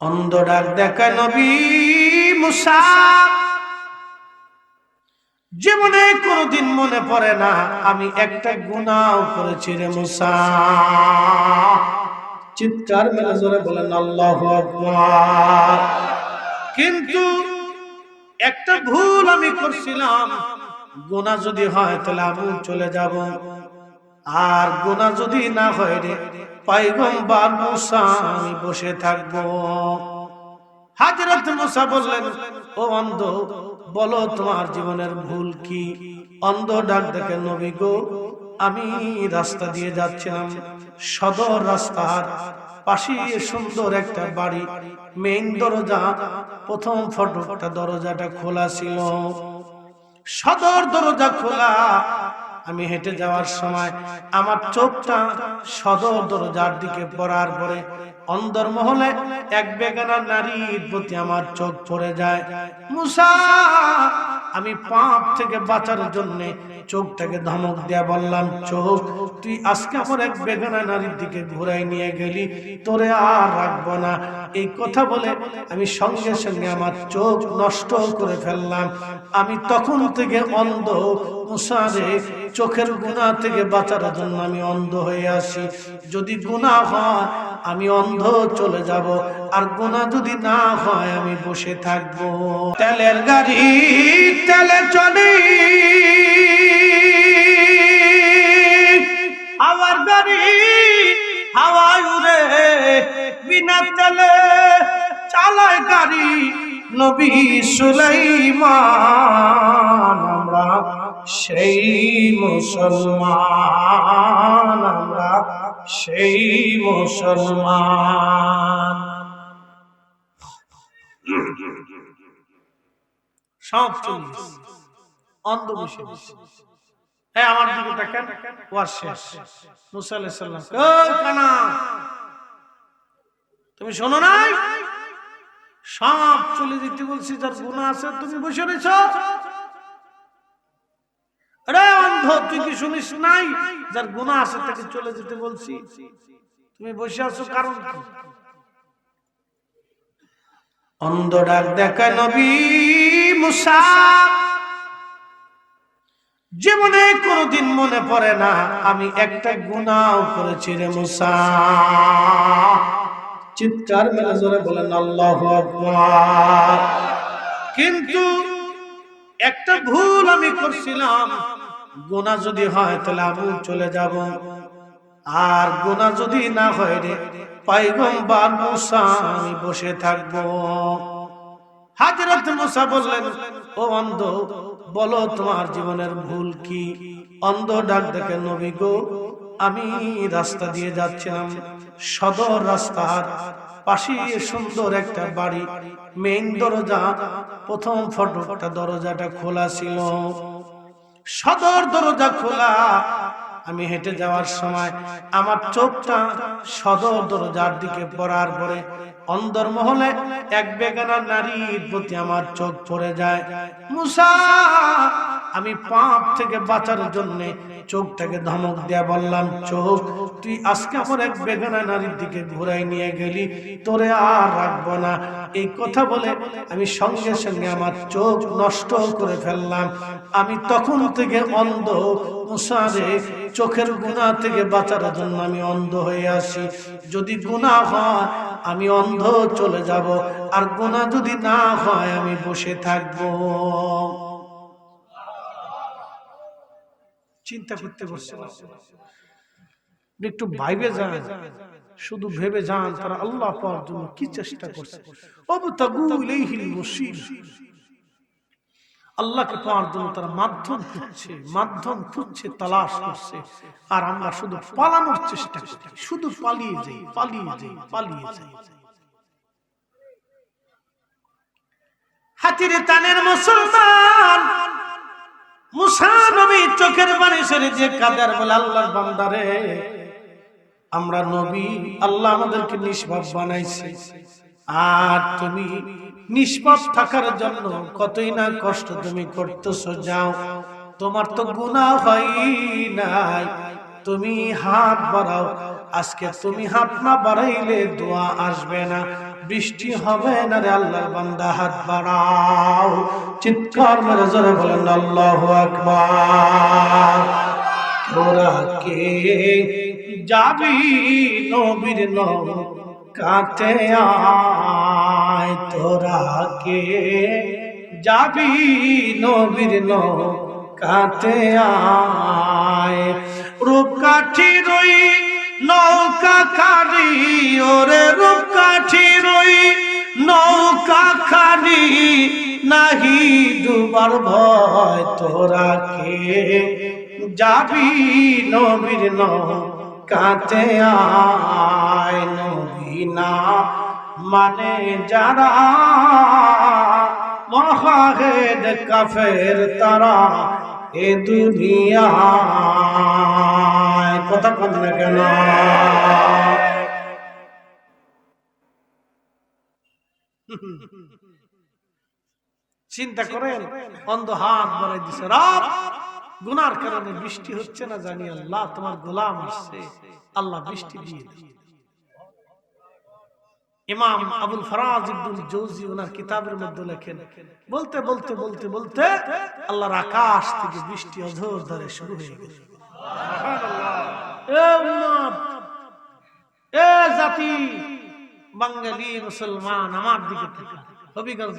অন্ধ ডাক দেখা নবী মুসা। জীবনে কোনোদিন মনে পড়ে না, আমি একটা গুনাহ করেছি রে মুসা। চিৎকার মেলে জোরে বলেন, আল্লাহু কিন্তু একটা ভুল আমি করছিলাম। গোনা যদি হয় তাহলে আমি চলে যাব। আর গোনা যদি না হয় রে, পাইগম্বার মুসা, আমি বসে থাকব। হাজরত মুসা বললেন, ও অন্ধ, বলো তোমার জীবনের ভুল কি? অন্ধ ডাক দেখে নবী গো, আমি রাস্তা দিয়ে যাচ্ছিলাম। সদর রাস্তার পাশে সুন্দর একটা বাড়ি মেইন দরজা, প্রথম ফটকটা দরজাটা খোলা ছিল। সদর দরজা খোলা আমি হেঁটে যাওয়ার সময় আমার চোখটা সদর দরজার দিকে পড়ার পরে অন্দর মহলে এক বেগানা নারীর প্রতি আমার চোখ পড়ে যায়। মুসা, আমি পাপ থেকে বাঁচার জন্য চোখটাকে ধমক দেয়া বললাম, চোখ তুই আজকে আমার এক বেগানা নারীর দিকে ঘুরাই নিয়ে গেলি, তোরে আর রাখব না। এই কথা বলে আমি সঙ্গে সঙ্গে আমার চোখ নষ্ট করে ফেললাম। আমি তখন থেকে অন্ধ, মুসারে, চোখের গুণা থেকে বাঁচার জন্য আমি অন্ধ হয়ে আসি। যদি গুণা হয়, আমি অন্ধ চলে যাব। আর গুণা যদি না হয়, আমি বসে থাকব। তেলের গাড়ি তেলে চলে। তেলে চালায় গাড়ি নবী সুলাইমান, আমরা সেই মুসলমান, আমরা সেই মুসলমান। সব অন্ধ। হ্যাঁ আমার দিকে দেখেন ওয়ার শেষ। কানা তুমি শোনো নাই? সব চলে যেতে বলছি, যার গুণা আছে তুমি বসে রয়েছ। জীবনে কোনোদিন মনে পড়ে না, আমি একটা গুনাহ করেছি রে মুসা। চিৎকার মেলে জোরে বলেন, আল্লাহু কিন্তু একটা ভুল আমি করছিলাম। গোনা যদি হয় তাহলে আমি চলে যাব। আর গোনা যদি না হয় রে, পাইগম্বার মুসা, আমি বসে থাকব। হাজরত মুসা বললেন, ও অন্ধ, বলো তোমার জীবনের ভুল কি? অন্ধ ডাক দেখে, নবী গো আমি রাস্তা দিয়ে যাচ্ছিলাম। সদর রাস্তার পাশে সুন্দর একটা বাড়ি। মেইন দরজা, প্রথম ফটকটা দরজাটা খোলা ছিল। সদর দরজা খোলা। আমি হেঁটে যাওয়ার সময় আমার চোখটা সদর দরজার দিকে পড়ার পরে অন্দর মহলে এক বেগানা নারীর প্রতি আমার চোখ পড়ে যায়। মুসা, আমি পাপ থেকে বাঁচার জন্য চোখটাকে ধমক দিয়া বললাম, চোখ, তুই আজকে আমার এক বেগানা নারীর দিকে ঘুরাই নিয়ে গেলি, তোরে আর রাখব না। এই কথা বলে আমি সঙ্গে সঙ্গে আমার চোখ নষ্ট করে ফেললাম। আমি তখন থেকে অন্ধ, মুসারে, চোখের গুণা থেকে বাঁচার জন্য আমি অন্ধ হয়ে আসি। যদি গুণা হয়, আমি অন্ধ চলে যাব, আর গুণা যদি না হয়, আমি বসে থাকব। চিন্তা করতে বসছে একটু ভাইবে যান শুধু ভেবে যান তারা আল্লাহ পাওয়ার জন্য কি চেষ্টা করছে। আল্লাহকে পাওয়ার জন্য তারা মাধ্যম খুঁজছে মাধ্যম খুঁজছে তালাশ করছে। আর আমরা শুধু পালানোর চেষ্টা করি শুধু পালিয়ে যাই পালিয়ে যাই পালিয়ে যাই। হাতির তানের মুসলমান মুসা নবী চোখের পানি সেরে দিয়ে কাদের বলে, আল্লাহর বান্দারে, আমরা নবী, আল্লাহ আমাদেরকে নিষ্পাপ বানাইছে। আর তুমি নিষ্পাপ থাকার জন্য কতই না কষ্ট তুমি করতেছো, যাও। তোমার তো গুণা হয় নাই। তুমি হাত বাড়াও, আজকে তুমি হাত না বাড়াইলে দোয়া আসবে না। বৃষ্টি হবে না রে আল্লাহর বান্দা, হাত বাড়াও। চিৎকার মেরে জোরে বলেন, আল্লাহু আকবার। তোরা কে? যাবি নবীর নব কাতে আয়। তোরা কে? যাবি নবীর নব কাতে আয়। রূপকাঠি রই নৌকা কারি ওরে রূপকাঠি রই নৌকা খানি নাহি ডুবার ভয় তোরা কে? যাবি নবীর ন কাতে আয় নবী না মানে যারা মহাহেদ কাফের তারা এ কথা না কেন? চিন্তা করেন, অন্ধ হাত বাড়াই দিছে রাত। গুনার কারণে বৃষ্টি হচ্ছে না জানি আল্লাহ, তোমার গোলাম আসছে। আল্লাহ বৃষ্টি দিয়ে। ইমাম আবুল ফরাজ ইবনুল জৌজি ওনার কিতাবের মধ্যে লেখেন, বলতে বলতে বলতে বলতে আল্লাহর আকাশ থেকে বৃষ্টি অঝোর ধরে শুরু হয়ে গেল জাতি, বাঙালি, মুসলমান, আমার দিকে তাকান। হবিগঞ্জ